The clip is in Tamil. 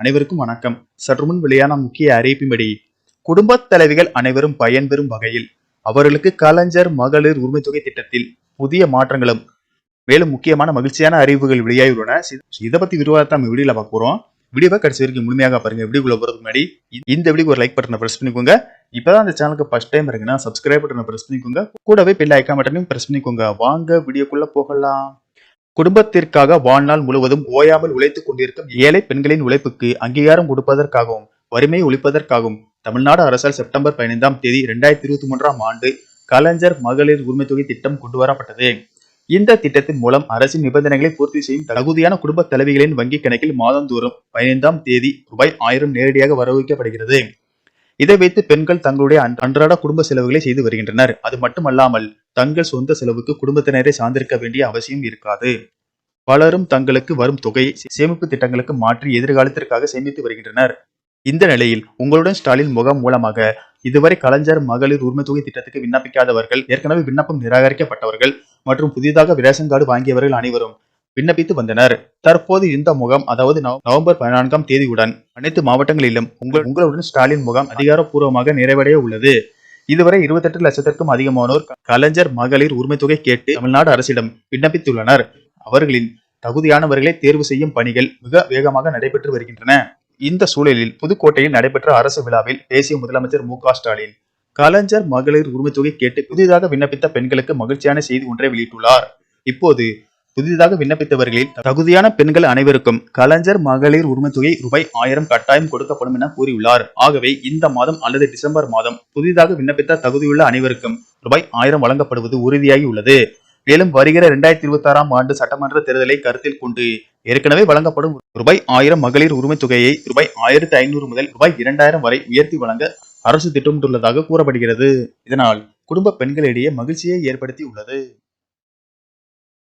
அனைவருக்கும் வணக்கம். சற்று முன் வெளியான முக்கிய அறிவிப்பின்படி குடும்பத் தலைவிகள் அனைவரும் பயன்பெறும் வகையில் அவர்களுக்கு கலைஞர் மகளிர் உரிமை தொகை திட்டத்தில் புதிய மாற்றங்களும் மேலும் முக்கியமான மகிழ்ச்சியான அறிவுகள் வெளியாகியுள்ளன. இதை பத்தி விரிவாக நம்ம வீடியோல பார்க்க போறோம். வீடியோவை கடைசி வரைக்கும் முழுமையாக பாருங்க. வீடியோக்குள்ள போறதுக்கு முன்னாடி இந்த வீடியோக்கு ஒரு லைக் பட்டனை பிரஸ் பண்ணிக்கோங்க. இப்பதான் அந்த சேனலுக்கு ஃபர்ஸ்ட் டைம் இருக்குன்னா சப்ஸ்கிரைப் பட்டனை பிரஸ் பண்ணிக்கோங்க. கூடவே பெல் ஐக்கான் பட்டனையும் பிரஸ் பண்ணிக்கோங்க. வாங்க வீடியோக்குள்ள போகலாம். குடும்பத்திற்காக வாழ்நாள் முழுவதும் ஓயாமல் உழைத்துக் கொண்டிருக்கும் ஏழை பெண்களின் உழைப்புக்கு அங்கீகாரம் கொடுப்பதற்காகவும் வறுமையை ஒழிப்பதற்காகவும் தமிழ்நாடு அரசால் செப்டம்பர் பதினைந்தாம் தேதி இரண்டாயிரத்தி இருபத்தி மூன்றாம் ஆண்டு கலைஞர் மகளிர் உரிமை தொகை திட்டம் கொண்டு வரப்பட்டது. இந்த திட்டத்தின் மூலம் அரசின் நிபந்தனைகளை பூர்த்தி செய்யும் தகுதியான குடும்ப தலைவிகளின் வங்கிக் கணக்கில் மாதந்தோறும் பதினைந்தாம் தேதி ரூபாய் ஆயிரம் நேரடியாக வரவைக்கப்படுகிறது இதை வைத்து பெண்கள் தங்களுடைய அன்றாட குடும்ப செலவுகளை செய்து வருகின்றனர். அது மட்டுமல்லாமல் தங்கள் சொந்த செலவுக்கு குடும்பத்தினரை சார்ந்திருக்க வேண்டிய அவசியம் இருக்காது. பலரும் தங்களுக்கு வரும் தொகையை சேமிப்பு திட்டங்களுக்கு மாற்றி எதிர்காலத்திற்காக சேமித்து வருகின்றனர். இந்த நிலையில் உங்களுடன் ஸ்டாலின் முகம் மூலமாக இதுவரை கலைஞர் மகளிர் உரிமை தொகை திட்டத்துக்கு விண்ணப்பிக்காதவர்கள் ஏற்கனவே விண்ணப்பம் நிராகரிக்கப்பட்டவர்கள் மற்றும் புதிதாக ரேஷன் கார்டு வாங்கியவர்கள் அனைவரும் விண்ணப்பித்து வந்தனர். தற்போது இந்த முகாம் அதாவது நவம்பர் பதினான்காம் தேதியுடன் அனைத்து மாவட்டங்களிலும் உங்கள் உங்களுடன் ஸ்டாலின் முகாம் அதிகாரப்பூர்வமாக நிறைவடைய உள்ளது. இதுவரை இருபத்தெட்டு லட்சத்திற்கும் அதிகமானோர் கலைஞர் மகளிர் உரிமை தொகை கேட்டு தமிழ்நாடு அரசிடம் விண்ணப்பித்துள்ளனர். அவர்களின் தகுதியானவர்களை தேர்வு செய்யும் பணிகள் மிக வேகமாக நடைபெற்று வருகின்றன. இந்த சூழலில் புதுக்கோட்டையில் நடைபெற்ற அரசு விழாவில் பேசிய முதலமைச்சர் மு ஸ்டாலின் கலைஞர் மகளிர் உரிமை தொகை கேட்டு புதிதாக விண்ணப்பித்த பெண்களுக்கு மகிழ்ச்சியான செய்தி ஒன்றை வெளியிட்டுள்ளார். இப்போது புதிதாக விண்ணப்பித்தவர்களில் தகுதியான பெண்கள் அனைவருக்கும் கலைஞர் மகளிர் உரிமைத்தொகை ரூபாய் ஆயிரம் கட்டாயம் கொடுக்கப்படும் என கூறியுள்ளார். ஆகவே இந்த மாதம் அல்லது டிசம்பர் மாதம் புதிதாக விண்ணப்பித்த தகுதியுள்ள அனைவருக்கும் ரூபாய் ஆயிரம் வழங்கப்படுவது உறுதியாகி உள்ளது மேலும் வருகிற இரண்டாயிரத்தி இருபத்தி ஆறாம் ஆண்டு சட்டமன்ற தேர்தலை கருத்தில் கொண்டு ஏற்கனவே வழங்கப்படும் ரூபாய் ஆயிரம் மகளிர் உரிமை தொகையை ரூபாய் ஆயிரத்தி ஐநூறு முதல் ரூபாய் இரண்டாயிரம் வரை உயர்த்தி வழங்க அரசு திட்டமிட்டுள்ளதாக கூறப்படுகிறது. இதனால் குடும்ப பெண்களிடையே மகிழ்ச்சியை ஏற்படுத்தி உள்ளது